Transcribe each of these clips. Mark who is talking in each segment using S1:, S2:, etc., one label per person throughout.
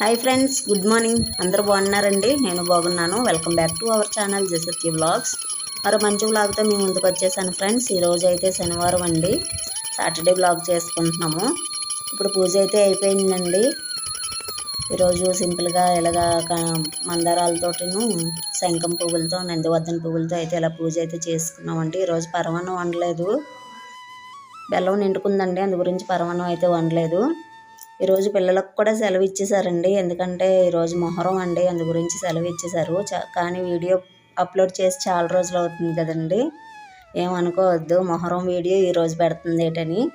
S1: Hi friends good morning అందరూ బాగున్నారండి? నేను బాగున్నాను. Welcome back to our channel జసత్కి vlogs మరో మంచి వ్లాగ్తో మేము ముందుకు వచ్చేసాను ఫ్రెండ్స్ ఈరోజు అయితే శనివారం అండి. సాటర్డే బ్లాగ్ చేసుకుంటున్నాము. ఇప్పుడు పూజ అయితే అయిపోయిందండి. ఈరోజు సింపుల్గా ఇలాగా క- మందారాలతోటిను శంఖం పువ్వులతో నందివర్ధన పువ్వులతో అయితే ఇలా పూజ అయితే చేసుకున్నామండి. ఈరోజు పరమాన్నం వండలేదు. బెల్లం నిండుకుందండి. అందు గురించి పరమాన్నం అయితే వండలేదు. ఈరోజు పిల్లలకు కూడా సెలవు ఇచ్చేసారండి. ఎందుకంటే ఈరోజు మొహరం అండి. అందు గురించి సెలవు ఇచ్చేసారు. చ- కానీ వీడియో అప్లోడ్ చేసి చాలా రోజులు అవుతుంది కదండి. ఏమనుకోవద్దు మొహరం వీడియో ఈరోజు పెడుతుంది ఏంటని.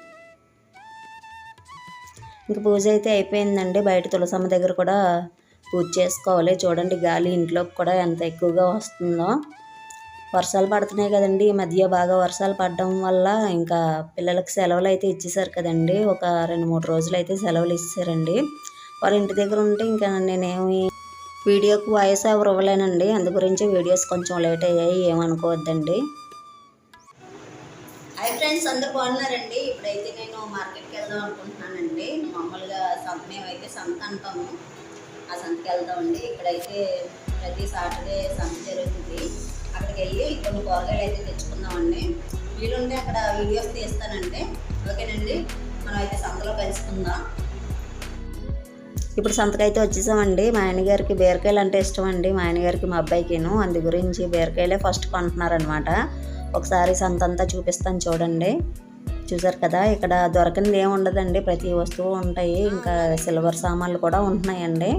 S1: ఇంక పూజ అయితే అయిపోయిందండి. బయట తులసమ్మ దగ్గర కూడా పూజ చేసుకోవాలి. చూడండి గాలి ఇంట్లోకి కూడా ఎంత ఎక్కువగా వస్తుందో. వర్షాలు పడుతున్నాయి కదండి. ఈ మధ్య బాగా వర్షాలు పడడం వల్ల ఇంకా పిల్లలకు సెలవులు అయితే ఇచ్చేసారు కదండి. ఒక రెండు మూడు రోజులు అయితే సెలవులు ఇచ్చారండి. వాళ్ళ ఇంటి దగ్గర ఉంటే ఇంకా నేనేమి వీడియోకి వాయిస్ ఎవరు ఇవ్వలేనండి. అందు గురించి వీడియోస్ కొంచెం లేట్ అయ్యాయి. ఏమనుకోవద్దండి. హాయ్ ఫ్రెండ్స్ అందరు బాగున్నారండి. ఇప్పుడైతే నేను మార్కెట్కి వెళ్దాం అనుకుంటున్నానండి. మామూలుగా సంత మేమైతే సంత అంటాము. ఆ సంతకి వెళ్దామండి. ఇక్కడైతే ప్రతి సాటర్డే సంత జరుగుతుంది. కొన్ని కూరగాయలు అయితే తెచ్చుకుందామండి. వీలుంటే అక్కడ వీడియోస్ తీస్తానండి. ఓకేనండి? మనం అయితే సంతలో కలుసుకుందాం ఇప్పుడు సంతకైతే వచ్చేసామండి. మా ఆయనగారికి బీరకాయలు అంటే ఇష్టం అండి మా ఆయనగారికి మా అబ్బాయికిను. అందు గురించి బీరకాయలే ఫస్ట్ కొంటున్నారనమాట ఒకసారి సంత అంతా చూపిస్తాను చూడండి. చూసారు కదా ఇక్కడ దొరకనిది ఏమి ఉండదండి. ప్రతి వస్తువు ఉంటాయి. ఇంకా సిల్వర్ సామాన్లు కూడా ఉంటున్నాయండి.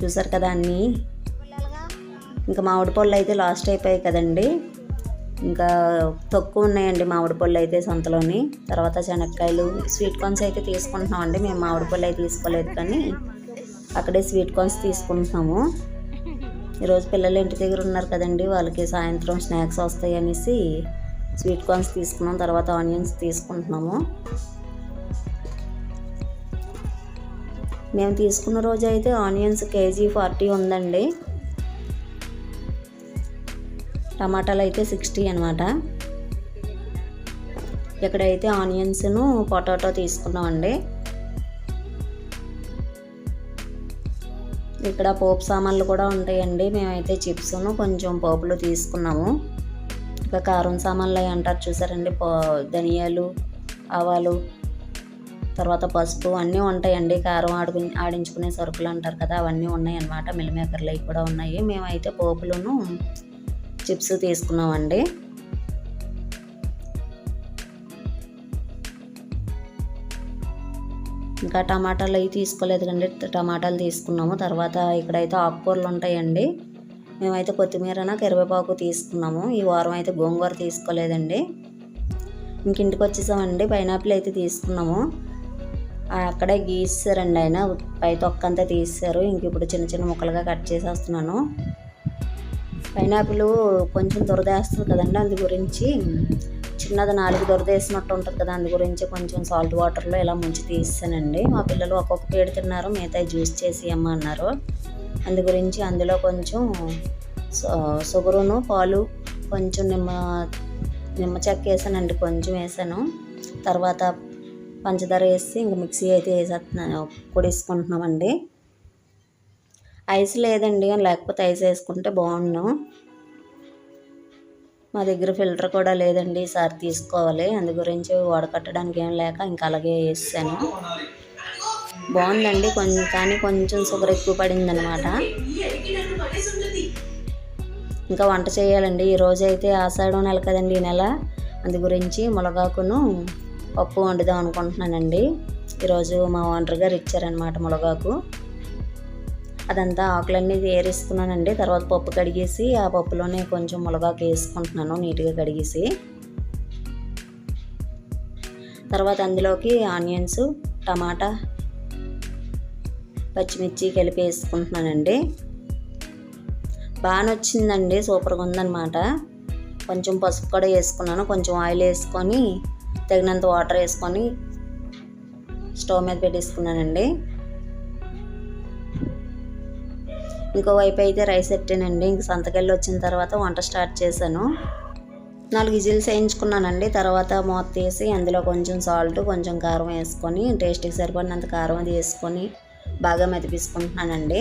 S1: చూసారు కదా అన్నీ. ఇంకా మామిడి పళ్ళు అయితే లాస్ట్ అయిపోయాయి కదండి. ఇంకా తక్కువ ఉన్నాయండి మామిడి పళ్ళు అయితే సంతలోని. తర్వాత శనక్కాయలు స్వీట్ కార్న్స్ అయితే తీసుకుంటున్నామండి. మేము మామిడి పళ్ళు అయితే తీసుకోలేదు కానీ అక్కడే స్వీట్ కార్న్స్ తీసుకుంటున్నాము. ఈరోజు పిల్లలు ఇంటి దగ్గర ఉన్నారు కదండి. వాళ్ళకి సాయంత్రం స్నాక్స్ వస్తాయి అనేసి స్వీట్ కార్న్స్ తీసుకున్నాం. తర్వాత ఆనియన్స్ తీసుకుంటున్నాము. మేము తీసుకున్న రోజు అయితే ఆనియన్స్ కేజీ ఫార్టీ ఉందండి. టమాటాలు అయితే సిక్స్టీ అనమాట ఇక్కడైతే ఆనియన్స్ను పొటాటో తీసుకున్నామండి. ఇక్కడ పోపు సామాన్లు కూడా ఉంటాయండి. మేమైతే చిప్స్ను కొంచెం పోపులు తీసుకున్నాము. ఇంకా కారం సామాన్లు అవి అంటారు చూసారండి. పో ధనియాలు ఆవాలు తర్వాత పసుపు అన్నీ ఉంటాయండి. కారం ఆడుకు ఆడించుకునే సరుకులు అంటారు కదా అవన్నీ ఉన్నాయి అన్నమాట మిల్లిమేకర్లు అవి కూడా ఉన్నాయి. మేమైతే పోపులను చిప్స్ తీసుకున్నామండి. ఇంకా టమాటాలు అవి తీసుకోలేదు కండి టమాటాలు తీసుకున్నాము. తర్వాత ఇక్కడైతే ఆకుకూరలు ఉంటాయండి. మేమైతే కొత్తిమీరన కరివేపాకు తీసుకున్నాము. ఈ వారం అయితే గోంగూర తీసుకోలేదండి. ఇంక ఇంటికి వచ్చేసామండి. పైనాపిల్ అయితే తీసుకున్నాము. అక్కడే గీసారండి ఆయన. పై తొక్కంతా తీసారు. ఇంక ఇప్పుడు చిన్న చిన్న ముక్కలుగా కట్ చేసేస్తున్నాను. పైనాపిల్ కొంచెం దురదేస్తుంది కదండి అందు గురించి. చిన్నది నాలుగు దురదేసినట్టు ఉంటుంది కదా అందు గురించి కొంచెం సాల్ట్ వాటర్లో ఇలా ముంచి తీసానండి మా పిల్లలు ఒక్కొక్క పేడు తిన్నారు మిగతా జ్యూస్ చేసి అమ్మ అన్నారు. అందు గురించి అందులో కొంచెం షుగరును పాలు కొంచెం నిమ్మ నిమ్మ చెక్క వేసానండి కొంచెం వేసాను. తర్వాత పంచదార వేసి ఇంక మిక్సీ అయితే వేసేస్తున్నాను పొడిసుకుంటున్నామండి. ఐస్ లేదండి లేకపోతే ఐస్ వేసుకుంటే బాగుండు. మా దగ్గర ఫిల్టర్ కూడా లేదండి ఈసారి తీసుకోవాలి. అందు గురించి వడకట్టడానికి ఏం లేక ఇంకా అలాగే వేసాను. బాగుందండి కొంచెం కానీ కొంచెం షుగర్ ఎక్కువ పడింది అనమాట ఇంకా వంట చేయాలండి. ఈరోజు అయితే ఆషాఢం నెల కదండి ఈ నెల. అందు గురించి మునగాకును పప్పు వండుదాం అనుకుంటున్నానండి. ఈరోజు మా ఓనర్ గారు ఇచ్చారనమాట మునగాకు అదంతా ఆకులన్నీ ఏరేసుకున్నానండి తర్వాత పప్పు కడిగేసి ఆ పప్పులోనే కొంచెం మునగాకు వేసుకుంటున్నాను నీట్గా కడిగేసి. తర్వాత అందులోకి ఆనియన్స్ టమాటా పచ్చిమిర్చి కలిపి వేసుకుంటున్నానండి. బాగా వచ్చిందండి సూపర్గా ఉందన్నమాట. కొంచెం పసుపు కూడా వేసుకున్నాను. కొంచెం ఆయిల్ వేసుకొని తగినంత వాటర్ వేసుకొని స్టవ్ మీద పెట్టేసుకున్నానండి. ఇంకోవైపు అయితే రైస్ ఎట్టానండి. ఇంక సంతకెళ్ళి వచ్చిన తర్వాత వంట స్టార్ట్ చేశాను. నాలుగు విజిల్స్ వేయించుకున్నానండి. తర్వాత మూత తీసి అందులో కొంచెం సాల్ట్ కొంచెం కారం వేసుకొని టేస్ట్కి సరిపడినంత కారం అది వేసుకొని బాగా మెతిపించుకుంటున్నానండి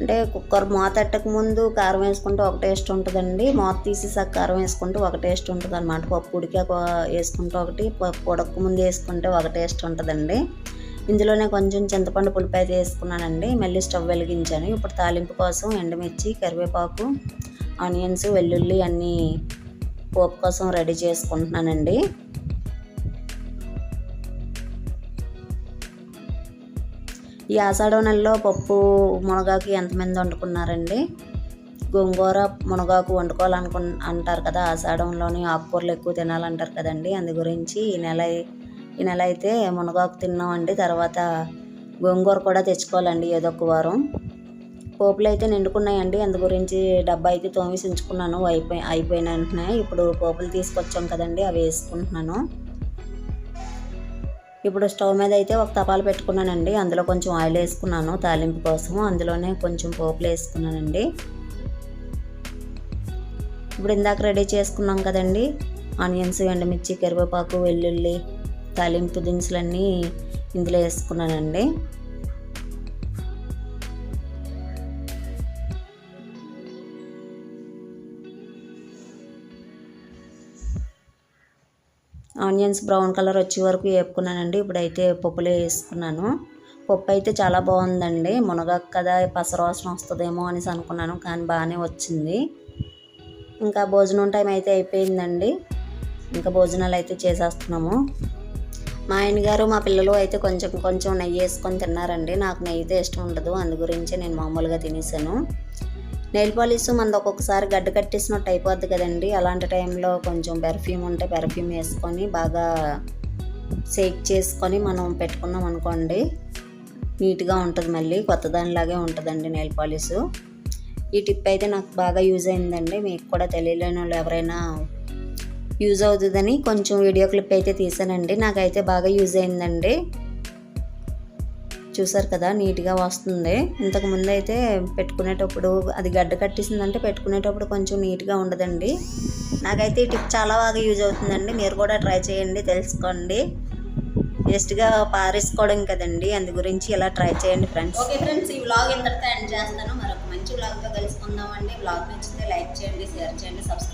S1: అంటే కుక్కర్ మూత ఎట్టక ముందు కారం వేసుకుంటే ఒక టేస్ట్ ఉంటుందండి. మూత తీసేసాక కారం వేసుకుంటే ఒక టేస్ట్ ఉంటుంది అనమాట పప్పు ఉడికాక వేసుకుంటే ఒకటి పప్పు ఉడక ముందు వేసుకుంటే ఒక టేస్ట్ ఉంటుందండి. ఇందులోనే కొంచెం చింతపండు పులుపు అయితే వేసుకున్నానండి మళ్ళీ స్టవ్ వెలిగించాను. ఇప్పుడు తాలింపు కోసం ఎండుమిర్చి కరివేపాకు ఆనియన్స్ వెల్లుల్లి అన్నీ పోపు కోసం రెడీ చేసుకుంటున్నానండి. ఈ ఆషాఢం నెలలో పప్పు మునగాకు ఎంతమంది వండుకున్నారండి? గోంగూర మునగాకు వండుకోవాలనుకు అంటారు కదా ఆషాఢంలోని ఆకుకూరలు ఎక్కువ తినాలంటారు కదండి. అందు గురించి ఈ నెల ఈ నెల అయితే మునగాకు తిన్నామండి. తర్వాత గోంగూర కూడా తెచ్చుకోవాలండి ఏదో ఒక వారం. పోపులు అయితే నిండుకున్నాయండి. అందు గురించి డబ్బా అయితే తోమేసి ఉంచుకున్నాను అయిపోయి అయిపోయిన వెంటనే ఇప్పుడు పోపులు తీసుకొచ్చాం కదండి అవి వేసుకుంటున్నాను. ఇప్పుడు స్టవ్ మీద అయితే ఒక తపాలు పెట్టుకున్నానండి. అందులో కొంచెం ఆయిల్ వేసుకున్నాను తాలింపు కోసం. అందులోనే కొంచెం పోపులు వేసుకున్నానండి. ఇప్పుడు ఇందాక రెడీ చేసుకున్నాం కదండి. ఆనియన్స్ ఎండుమిర్చి కరివేపాకు వెల్లుల్లి తాలింపు దినుసులన్నీ ఇందులో వేసుకున్నానండి. ఆనియన్స్ బ్రౌన్ కలర్ వచ్చే వరకు వేపుకున్నానండి. ఇప్పుడైతే పప్పులో వేసుకున్నాను. పప్పు అయితే చాలా బాగుందండి. మునగాకు కదా పసరవాసన వస్తుందేమో అనేసి అనుకున్నాను కానీ బాగానే వచ్చింది. ఇంకా భోజనం టైం అయితే అయిపోయిందండి. ఇంకా భోజనాలు అయితే చేసేస్తున్నాము. మా ఆయన గారు మా పిల్లలు అయితే కొంచెం కొంచెం నెయ్యి వేసుకొని తిన్నారండి. నాకు నెయ్యితే ఇష్టం ఉండదు. అందు గురించి నేను మామూలుగా తినేసాను. నెయిల్ పాలిష్ మనది ఒక్కొక్కసారి గడ్డ కట్టేసినట్టు అయిపోద్ది కదండి. అలాంటి టైంలో కొంచెం పెర్ఫ్యూమ్ ఉంటే పెర్ఫ్యూమ్ వేసుకొని బాగా షేక్ చేసుకొని మనం పెట్టుకున్నాం అనుకోండి నీట్గా ఉంటుంది మళ్ళీ. కొత్త దానిలాగే ఉంటుందండి నెయిల్ పాలిష్. ఈ టిప్ అయితే నాకు బాగా యూజ్ అయిందండి. మీకు కూడా తెలియలేని వాళ్ళు ఎవరైనా యూజ్ అవుతుందని కొంచెం వీడియో క్లిప్ అయితే తీసానండి. నాకైతే బాగా యూజ్ అయిందండి. చూసారు కదా నీట్గా వస్తుంది. ఇంతకు ముందు అయితే పెట్టుకునేటప్పుడు అది గడ్డ కట్టేసిందంటే పెట్టుకునేటప్పుడు కొంచెం నీట్గా ఉండదండి. నాకైతే ఈ టిప్ చాలా బాగా యూజ్ అవుతుందండి. మీరు కూడా ట్రై చేయండి తెలుసుకోండి. జస్ట్గా పారేసుకోవడం కదండి. అందు గురించి ఇలా ట్రై చేయండి ఫ్రెండ్స్ ఓకే ఫ్రెండ్స్ ఈ వ్లాగ్ ఇంతటితో ఎండ్ చేస్తాను. మరొక మంచి వ్లాగ్తో కలుసుకుందామండి. వ్లాగ్ నచ్చితే లైక్ చేయండి షేర్ చేయండి సబ్స్క్రైబ్